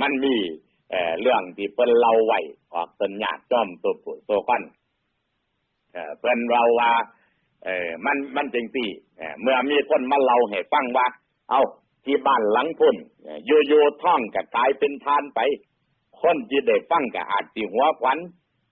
มันมีเรื่องที่เพิ่นเล่าไว้ออกต้นญาติจอมตัวผู้ตัวก้อนเอ่อเพิ่นเราว่าเออมันมันจริงสิเมื่อมีคนมาเล่าให้ฟังว่า เอาที่บ้านหลังพุ่นเอ่อโยๆท่องก็กลายเป็นทานไป คนที่ได้ฟังก็อาจสิหัวขวัญ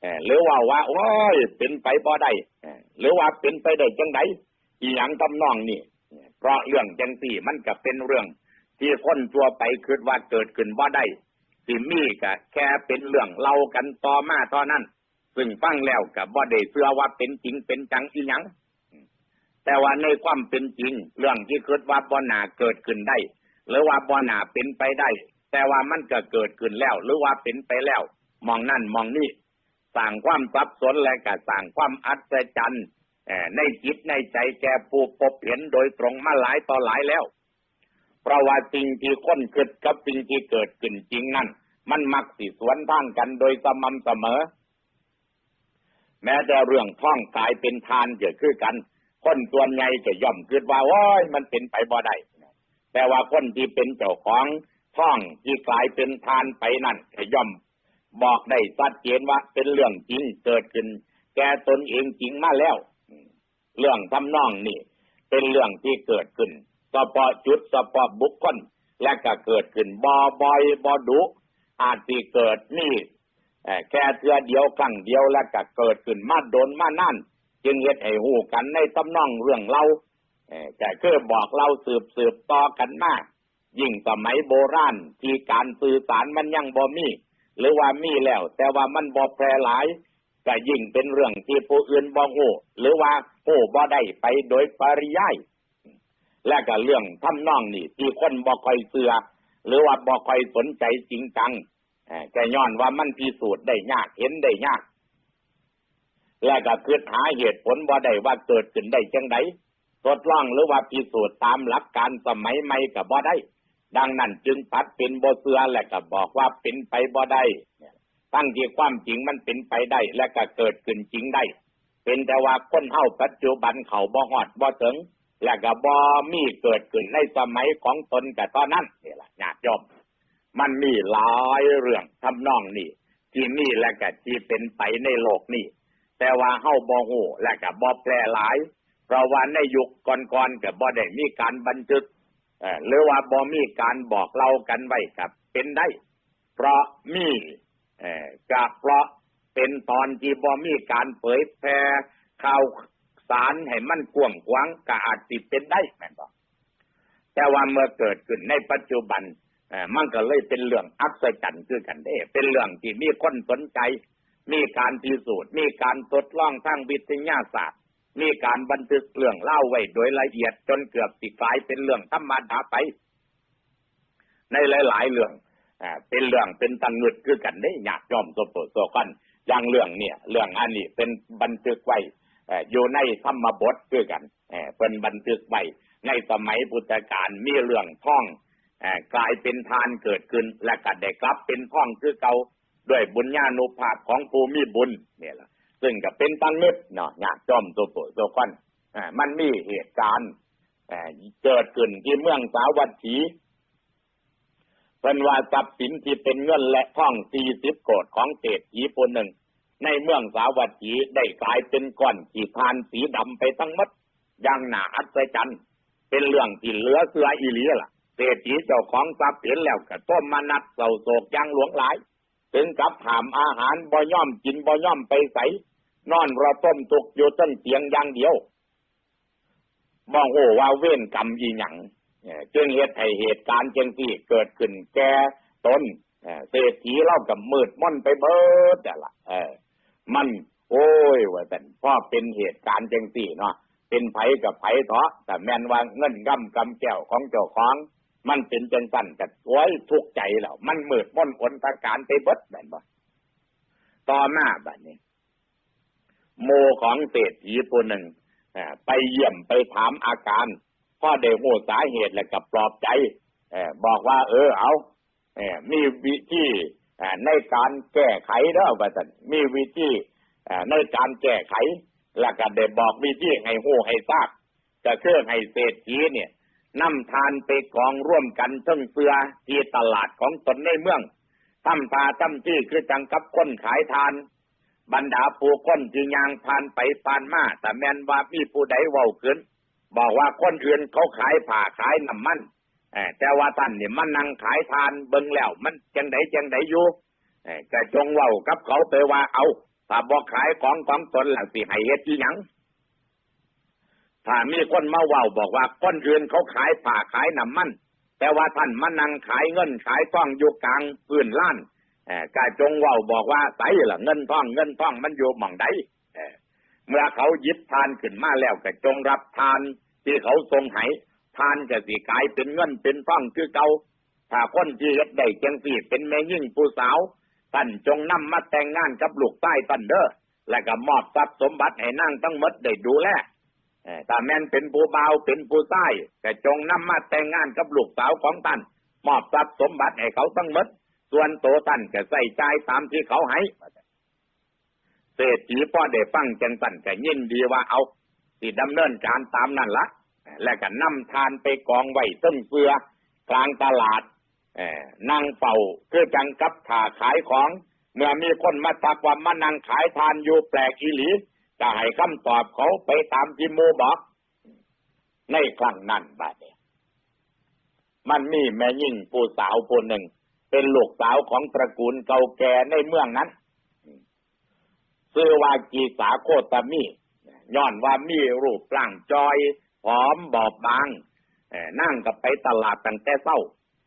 เอ่อหรือว่าว่า โอ้ยเป็นไปบ่ได้หรือว่าเป็นไปได้จังไดอีหยังทำนองนี่เอ่อเพราะเรื่องจังสี่มันก็เป็นเรื่อง ที่คนทั่วไปคิดว่าเกิดขึ้นบ่ได้สิมีก็แค่เป็นเรื่องเล่ากันต่อมาเท่านั้น ซึ่งฟังแล้วก็บ่ได้เชื่อว่าเป็นจริงเป็นจังอีหยังแต่ว่าในความเป็นจริง เรื่องที่คิดว่าบ่นาเกิดขึ้นได้ หรือว่าบ่นาเป็นไปได้ แต่ว่ามันก็เกิดขึ้นแล้ว หรือว่าเป็นไปแล้ว มองนั่นมองนี่สร้างความสับสนและก็สร้างความอัศจรรย์เอ่อในจิตในใจแกผู้พบเห็นโดยตรงมาหลายต่อหลายแล้ว เพราะว่าสิ่งที่ค้นคิดกับสิ่งที่เกิดขึ้นจริงนั่น มันมักสิสวนทางกันโดยสม่ำเสมอ แม้แต่เรื่องท่องกายเป็นทานเกิดขึ้นกัน คนส่วนใหญ่จะย่อมคิดว่าโอ้ยมันเป็นไปบ่ได้แต่ว่าคนที่เป็นเจ้าของท่องที่กลายเป็นทานไปนั่นจะย่อม บอกได้ชัดเจนว่าเป็นเรื่องจริงเกิดขึ้น แกตนเองจริงมาแล้ว เรื่องทำนองนี่เป็นเรื่องที่เกิดขึ้น เฉพาะจุดเฉพาะบุคคลและก็เกิดขึ้นบ่บ่อยบ่ดุอาจสิเกิดนี่แค่เทือเดียวครั้งเดียวแล้วก็เกิดขึ้นมาโดนมานั่น จึงเฮ็ดให้หูกันในตำนองเรื่องเล่าเอ่คือบอกเล่าสืบสืบต่อกันมากยิ่งสมัยโบราณที่การสื่อสารมันยังบ่มี หรือว่ามีแล้ว แต่ว่ามันบ่แพร่หลายก็ยิ่งเป็นเรื่องที่ผู้อื่นบ่ฮู้หรือว่าฮู้บ่ได้ไปโดยปริยาย และก็เรื่องทำนองนี่ที่คนบ่คอยเสือหรือว่าบ่คอยสนใจจริงจังเอ่อแกย้อนว่ามันพิสูจน์ได้ยากเห็นได้ยาก และก็คือหาเหตุผลบ่ได้ว่าเกิดขึ้นได้จังไดทดลองหรือว่าพิสูจน์ตามหลักการสมัยใหม่ก็บ่ได้ ดังนั้นจึงตัดเป็นบ่เสือและก็บอกว่าเป็นไปบ่ได้ตั้งที่ความจริงมันเป็นไปได้ และก็เกิดขึ้นจริงได้ เป็นแต่ว่าคนเฮาปัจจุบันเขาบ่ฮอดบ่ถึง และก็บ่มีเกิดขึ้นในสมัยของตนก็ตอนนั้นนี่แหละญาติโยมมันมีหลายเรื่องทำนองนี่ที่มีและก็ที่เป็นไปในโลกนี้แต่ว่าเฮาบ่ฮู้และก็บ่แพร่หลาย เพราะว่าในยุคก่อนๆก็บ่ได้มีการบันทึกเออหรือว่าบ่มีการบอกเล่ากันไว้กับ เป็นได้ เพราะมีเอ่อก็เพราะเป็นตอนที่บ่มีการเผยแพร่ข่าว สารให้มันกว้างขวางก็อาจสิเป็นได้แม่นบ่แต่ว่าเมื่อเกิดขึ้นในปัจจุบันมันก็เลยเป็นเรื่องอัศจรรย์คือกันเด้เป็นเรื่องที่มีคนสนใจ มีการพิสูจน์ มีการทดลองทางวิทยาศาสตร์ มีการบันทึกเรื่องเล่าไว้โดยละเอียดจนเกือบสิกลายเป็นเรื่องธรรมดาไป ในหลาย ๆ เรื่องเป็นเรื่องเป็นตันงึดคือกันได้ญาติโยมโสโปโซกันอย่างเรื่องเนี่ย เรื่องอันนี้เป็นบันทึกไว้ อยู่ในธรรมบทคือกันเป็นบันทึกไว้ในสมัยพุทธกาลมีเรื่องท่องอกลายเป็นทานเกิดขึ้น และก็ได้กลับเป็นท่องคือเก่าด้วยบุญญาณุภาพของภูมิบุญเนี่ยล่ะซึ่งก็เป็นตังนึกเนาะญาติโยมโสโปโซกันอ่ามันมีเหตุการณ์เอ่อเกิดขึ้นที่เมืองสาวัตถีเป็นว่าทรัพย์สินที่เป็นเงินและท่องสี่สิบโกดของเศรษฐีคนหนึ่ง ในเมืองสาวัตถีได้กลายเป็นก้อนขีพานสีดำไปทั้งหมดอย่างหนาอัศจรรย์เป็นเรื่องที่เหลือเสืออีหลีล่ะเศรษฐีเจ้าของทรัพย์เห็นแล้วก็ต้มมานัดเศร้าโศกยังหลวงหลาย ถึงกับถามอาหารบ่ย่อมกินบ่ย่อมไปใสนอนรอต้มตกอยู่ต้นเตียงอย่างเดียวบ่โหว่าเว้นกรรมอีหยังเอ่อจึงเหตุให้เหตุการณ์เจังที่เกิดขึ้นแก่ตนเศรษฐีเล่ากับมืดม่อนไปเบิดแต่ละเออ มัน โอ้ยว่าแต่พ่อเป็นเหตุการณ์จังสี่เนาะเป็นไผกับไผเถาะแต่แม่นว่าเงินกำกำแก้วของเจ้าของมันเป็นจังสั่นกับโอ้ยทุกใจแล้วมันมืดม่นอนตาการไปเบิดแม่นบ่ต่อมาบัดนี้ โมของเศรษฐีผู้หนึ่งไปเยี่ยมไปถามอาการพ่อได้โหสาเหตุแล้วก็ปลอบใจบอกว่า เออเอาเออมีวิธี ในการแก้ไขเด้อว่าซั่นมีวิธีในการแก้ไข แล้วก็ได้บอกวิธีให้หูให้ทราบก็คือให้เศรษฐีเนี่ยนำทานไปกองร่วมกันทั้งเสือที่ตลาดของตนในเมืองทำตาทำที่คือจังกับคนขายทาน บรรดาผู้คนที่ยางผ่านไปผ่านมาแต่แมนว่ามีผู้ใดเว้าขึ้น บอกว่าคนอื่นเขาขายผ่าขายน้ำมันเอ่อ แต่ว่าท่านเนี่ยมันนั่งขายทานเบิ่งแล้ว มันจังไดจังไดอยู่เอ่อก็จงเว้ากับเขาไปว่าเอาถ้าบ่ขายของของตนแล้วสิให้เฮ็ดอีหยังถ้ามีคนมาเว้าบอกว่าคนอื่นเขาขายผ่าขายน้ำมัน แต่ว่าท่านมานั่งขายเงินขายทองอยู่กลางพื้นล้านกาจงเว้าบอกว่าไสล่ะเงินทองเงินทองมันอยู่หม่องใดเมื่อเขายิบทานขึ้นมาแล้วก็จงรับทานที่เขาทรงให้ ทานก็สิกลายเป็นเงินเป็นทองคือเก่าถ้าคนที่เฮ็ดได้จังสี่เป็นแม่ยิ่งผู้สาวท่านจงนำมาแต่งงานกับลูกใต้ท่านเด้อและก็มอบทรัพย์สมบัติให้นางทั้งหมดได้ดูแลเอ่อถ้าแม่นเป็นผู้บ่าเป็นผู้ใต้ก็จงนำมาแต่งงานกับลูกสาวของท่านมอบทรัพย์สมบัติให้เขาทั้งหมด ส่วนโตท่านก็ใส่ใจตามที่เขาให้เศรษฐีพ่อได้ฟังจังสันก็ยินดีว่าเอาสิดำเนินการตามนั่นละ และก็นำทานไปกองไว้ตึ้งเฟือกลางตลาดนั่งเฝ้าเคือจังกับขาขายของ เมื่อมีคนมาทักว่ามานั่งขายทานอยู่แปลกอีหลีจะให้คำตอบเขาไปตามที่มูบอก ในครั้งนั้นบาดเนี่ยมันมีแม่ยิ่งผู้สาวผู้หนึ่ง เป็นลูกสาวของตระกูลเก่าแก่ในเมืองนั้นชื่อว่ากีสาโคตมีย้อนว่ามีรูปร่างจอย ผอมบอบบางนั่งกับไปตลาดตั้งแต่เช้า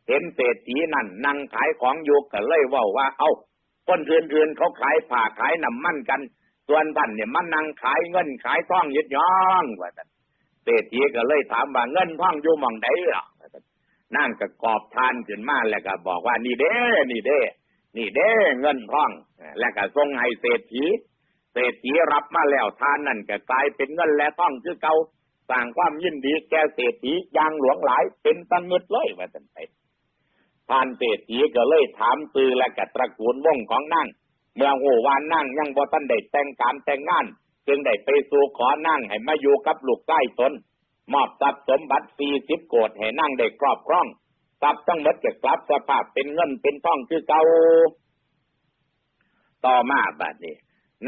เห็นเศรษฐีนั่นนั่งขายของอยู่ก็เลยว่าว่า เอ้าคนอื่นๆเขาขายผ้าขายน้ำมันกัน ส่วนท่านเนี่ยมันนั่งขายเงินขายท่องยึดย่องว่าท่านเศรษฐีก็เลยถามว่าเงินท่องอยู่มองใดหรอว่าซั่นนั่งก็กอบทานขึ้นมาแล้วก็บอกว่านี่เด้นี่เด้ นี่เด้เงินท่อง แล้วก็ส่งให้เศรษฐีเศรษฐีรับมาแล้วทานนั่นก็กลายเป็นเงินและท่องคือเก่า สร้างความยินดีแก่เศรษฐีอย่างหลวงหลาย เป็นตันเงิดเลยว่าท่านไปทานเศรษฐีก็เลยถามตือและกับตระกูลวงของนั่ง เมื่อหูวานนั่งยังบ่ทันได้แต่งการแต่งงาน จึงได้ไปสู่ขอนั่งให้มาอยู่กับลูกใต้ตนมอบทรัพย์สมบัติสี่สิบโกดให้นั่งได้ครอบครองทรัพย์ทั้งหมดจะกลับสภาพเป็นเงินเป็นทองคือเก่าต่อมาบัดนี้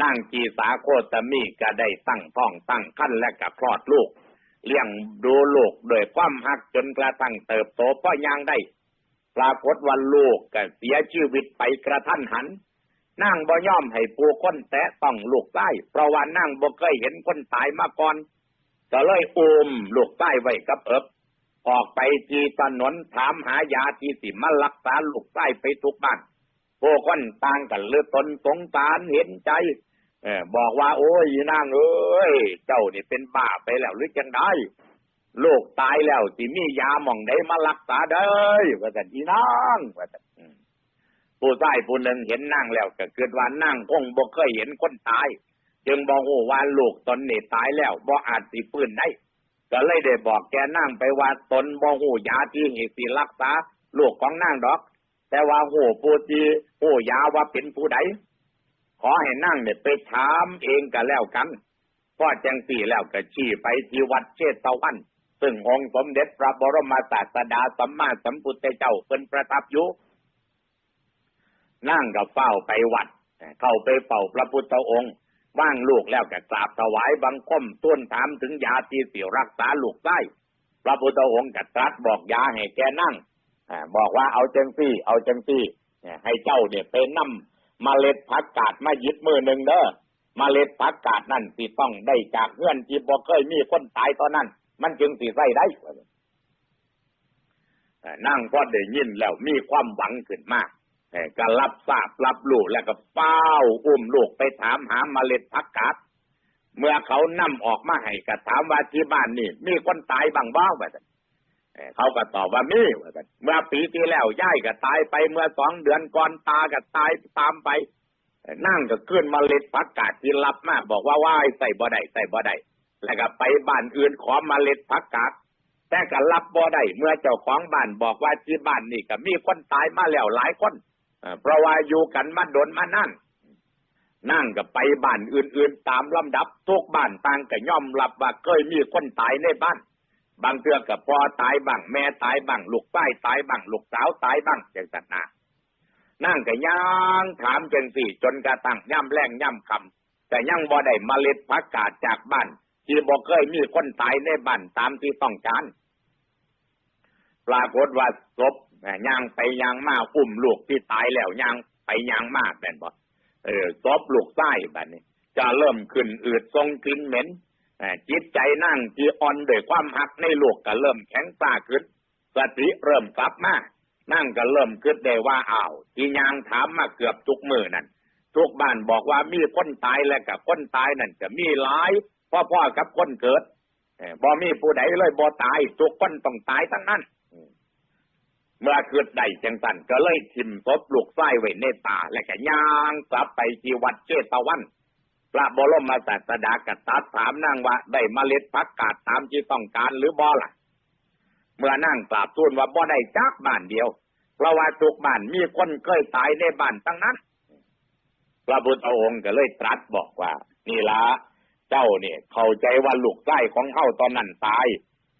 นั่งกีสาโคตมีก็ได้ตั้งท้องตั้งขั้นและก็คลอดลูก เลี้ยงดูลูกโดยความหักจนกระทั่งเติบโตพ่อย่างได้ ปรากฏว่าลูกก็เสียชีวิตไปกระทันหันนางบ่ย่อมให้ผู้คนแตะต้องลูกใต้เพราะว่านางบ่เคยเห็นคนตายมาก่อน ก็เลยอุ้มลูกใต้ไว้กับเอิบออกไปที่ถนนถามหายาที่สิมารักษาลูกใต้ไปทุกบ้านผู้คนต่างกันเลือตนสงสารเห็นใจ บอกว่า โอ้ยนางเอ้ย เจ้านี่เป็นบ้าไปแล้วหรือจังได้ลูกตายแล้วสิมียาหม่องใดมารักษาเด้อว่าแต่อีนางว่าแต่ผู้ชายผู้หนึ่งเห็นนางแล้วก็เกิดว่านั่งคงบ่เคยเห็นคนตาย จึงบอกโอ้ว่าลูกตนนี่ตายแล้วบ่อาจสิฟื้นได้ก็เลยได้บอกแกนั่งไปว่าตนบ่หูยาที่เหตุสิรักษาลูกของนางดอก แต่ว่าหูผู้ที่หูยาว่าเป็นผู้ใด ขอให้นั่งเนี่ยไปถามเองก็แล้วกันพ่อจังสี่แล้วก็ชี้ไปที่วัดเชตวัน ซึ่งองค์สมเด็จพระบรมศาสดาสัมมาสัมพุทธเจ้าเป็นประทับอยู่นั่งกับเฝ้าไปวัด เข้าไปเฝ้าพระพุทธองค์ว่างลูกแล้วก็กราบถวายบังคมต้นถามถึงยาที่สิรักษาลูกได้พระพุทธองค์กัตรัสบอกยาให้แกนั่งอบอกว่าเอาจังซี่ เอาจังซี่เนี่ยให้เจ้าเนี่ยไปนำเมล็ดผักกาดมายึดมือหนึ่งเด้อมเมล็ดผักกาดนั่นสิต้องได้จากเงื่อนที่บ่เคยมีคนตายตอนนั้น มันจึงสิใส่ได้นั่งพอได้ยินแล้วมีความหวังขึ้นมากก็รับทราบรับรู้แล้วก็เป้าอุ้มลูกไปถามหาเมล็ดผักกาดเมื่อเขานำออกมาให้ก็ถามว่าที่บ้านนี่มีคนตายบ้างบ้างว่าซั่น เขาก็ตอบว่ามีเมื่อปีที่แล้วย่ายก็ตายไปเมื่อสองเดือนก่อนตาก็ตายตามไปนั่งก็ขึ้นเล็ดผักกาดที่รับมาบอกว่าว่ายใส่บ่ได้ใส่บ่ได้แล้วก็ไปบ้านอื่นขอเล็ดผักกาดแต่ก็รับบ่ได้เมื่อเจ้าของบ้านบอกว่าที่บ้านนี่ก็มีคนตายมาแล้วหลายคนเพราะว่าอยู่กันมาโดนมานั่นนั่งก็ไปบ้านอื่นๆ ตามลำดับทุกบ้านต่างก็ย่อมรับว่าเคยมีคนตายในบ้าน บางเทื่อกับพ่อตายบ้างแม่ตายบ้างลูกใต้ตายบ้างลูกสาวตายบ้างจังสันนานั่งก็ย่างถามจังสี่ จนกระทั่งย่ำแรงย่ำคำแต่ยังบ่ได้เมล็ดพักกาดจากบ้าน ที่บ่เคยมีคนตายในบ้านตามที่ต้องการปรากฏว่าศพย่างไปย่างมาอุ้มลูกที่ตายแล้วย่างไปย่างมาแม่นบ่เออศพลูกไส้บัดนี้จะเริ่มขึ้นอืดทรงกลิ่นเหม็น จิตใจนั่งที่อ่อนด้วยความหักในลูกก็เริ่มแข็งตาขึ้นสติเริ่มกลับมานั่งก็เริ่มคิดได้ว่าอ้าวที่ยางถามมาเกือบทุกมือนั่นทุกบ้านบอกว่ามีคนตายแล้วกับคนตายนั่นจะมีหลายพ่อๆกับคนเกิดเอ่อบ่มีผู้ใดเลยบ่ตายทุกคนต้องตายทั้งนั้นเมื่อคืดได้จังสันก็เลยทิมศพลูกไส้ไว้ในป่าและก็ย่างกลับไปที่วัดเชตวัน พระบรมศาสดากตัดถามนางว่าได้มเมล็ดพักกาดตามที่ต้องการหรือบ่ล่ะ เมื่อนั่งกราบทูลว่าบ่ได้จักบ้านเดียวเพราะว่าทุกบ้านมีคนเคยตายในบ้านทั้งนั้น พระพุทธองค์ก็เลยตรัสบอกว่า นี่ละเจ้าเนี่ยเข้าใจว่าลูกไส้ของเฮาตอนนั้นตาย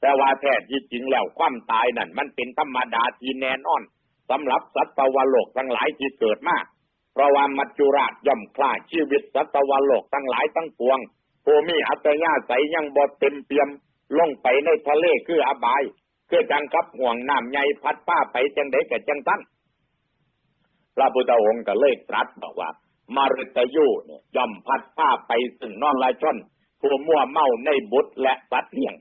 แต่ว่าแท้ที่จริงแล้วความตายนั่นมันเป็นธรรมดาที่แน่นอนสำหรับสัตวโลกทั้งหลายที่เกิดมา ราะว่ามัจจุราชย่อมคล้าชีวิตสัตวโลกทั้งหลายทั้งปวงผู้มีอัตยาศัยยังบ่เต็มเปี่ยม ลงไปในทะเลคืออบาย คือจังกับห่วงน้ำใหญ่พัดป้าไปจังไดกับจังตั้นพระพุทธองค์ก็เลยตรัสบอกว่า มารุตยูเนี่ยย่อมพัดป้าไปซึ่งนอนลายชนผู้มั่วเมาในบุตรและสัตว์เลี้ยง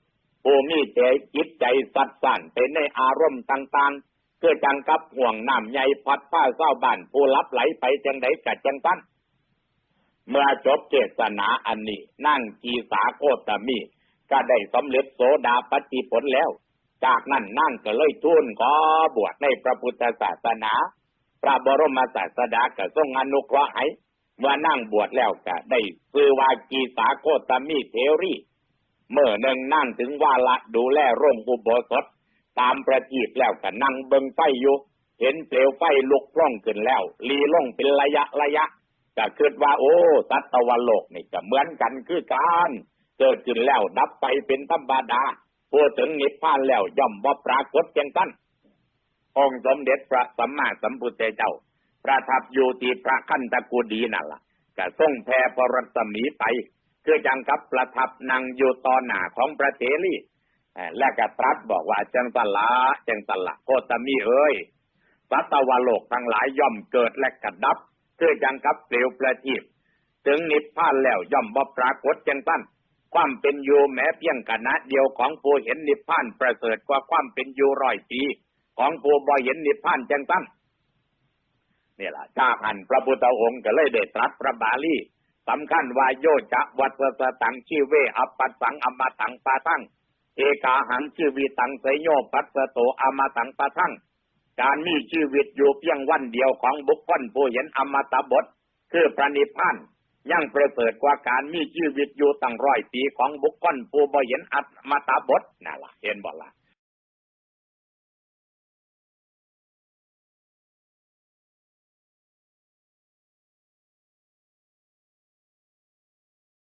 ผู้มีใจจิตใจสัดสั่นไปในอารมณ์ต่างๆ คือจังกับห่วงน้ำใหญ่พัดผ้าเศร้าบ้านผู้รับไหลไปจังไดกับจังตันเมื่อจบเจตนาอันนี้นั่งกีสาโคตมีก็ได้สำเร็จโสดาปฏิผลแล้ว จากนั้นนั่งก็เลยทูลขอบวชในพระพุทธศาสนา พระบรมศาสดาก็ทรงอนุเคราะห์ให้เมื่อนั่งบวชแล้วก็ได้ซื้อว่ากีสาโคตมีเทอรี่ เมื่อหนึ่งนั่งถึงวาละดูแลร่มอุโบสถ ตามประทีปแล้วก็นั่งเบิงไฟอยู่ เห็นเปลวไฟลุกพร่องขึ้นแล้ว ลีล่องเป็นระยะระยะก็คิดว่า โอ้สัตวโลกนี่ก็เหมือนกันคือการเกิดขึ้นแล้วดับไปเป็นธรรมดาพูดถึงนิพพานแล้วย่อมบ่ปรากฏเพียงนั้นองค์สมเด็จพระสัมมาสัมพุทธเจ้า ประทับอยู่ที่พระคันตะกูดีนั่นล่ะก็ทรงแผ่ปรัศมีไป คือจังกับประทับนั่งอยู่ตอนหน้าของพระเถรีเอ่ และก็ตรัสบอกว่าจังสละจังสละโคตมีเอ้ยสัตวโลกทั้งหลายย่อมเกิดและกระดับคือจังกับเปลวประทีปถึงนิพพานแล้วย่อมบ่ปรากฏจังสั้นความเป็นอยู่แม้เพียงขณะเดียวของผู้เห็นนิพพานประเสริฐกว่าความเป็นอยู่ร้อยปีของผู้บ่เห็นนิพพานจังสั้นนี่ล่ะจ้าพันพระพุทธองค์ก็เลยได้ตรัสพระบาลีสำคัญว่าโยจะวัตสตังชีเวอปัสสังอมตังปาทัง เอกาหังชีวิตตังไสโยปัสสโตอมตังปะทังการมีชีวิตอยู่เพียงวันเดียวของบุคคลผู้เห็นอมตะบท คือพระนิพพานยังประเสริฐกว่าการมีชีวิตอยู่ตั้งร้อยปีของบุคคลผู้บ่เห็นอมตะบทนั่นล่ะเห็นบ่ล่ะ